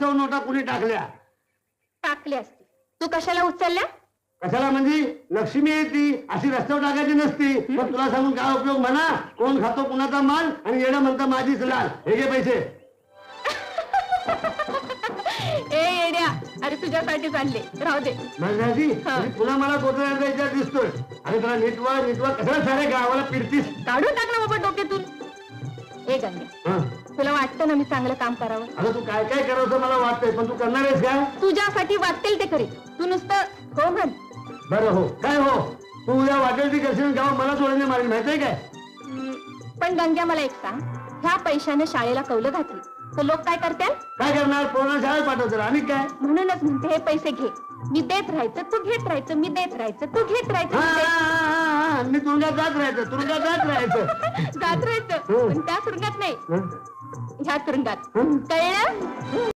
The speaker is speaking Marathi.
रस्त्यावर नोटा कुणी टाकल्या. टाकली असती. तू कशाला उचलल्या? कशाला म्हणजे लक्ष्मी येते अशी रस्त्यावर टाकायची नसती. पण तुला सांगून काय उपयोग? म्हणा कोण खातो कुणाचा माल आणि येणं म्हणतं माझीच लाल. हे घे पैसे. ए येड्या अरे तुझ्यासाठी चालले. राहू दे. हा. तुला मला कोथळ्यात द्यायचा दिसतोय? अरे तुला नीटवा नीटवा कशाला सारे गावाला पिरतीस? काढून टाक ना बाबा डोक्यातून. ए गंगे हा. तुला वाटतं ना मी चांगलं काम करावं? अगं तू काय काय करावं मला वाटतंय पण तू करणार आहेस काय? तुझ्यासाठी वाटेल ते करीत. तू नुसतं हो म्हण. बरं हो. काय हो? तू उद्या वाटेल ती करशील गाव मला जोडणे मारेल माहितीये काय? हम्म, पण गंग्या मला एक सांग. ह्या पैशाने शाळेला कौलं घातली. तर लोक काय करतील काय करणार? पूर्ण शाळेत पाठवतो आणि काय? म्हणूनच म्हणते हे पैसे घे. मी देत राहायचं तू घेत राहायचं मी देत राहायचं तू घेत राहायचं मी हा, मी तुरुंगात जात राहायचं तुरुंगात जात राहायचं जात राहायचं हो. पण त्या तुरुंगात नाही? ह्या तुरुंगात? कळलं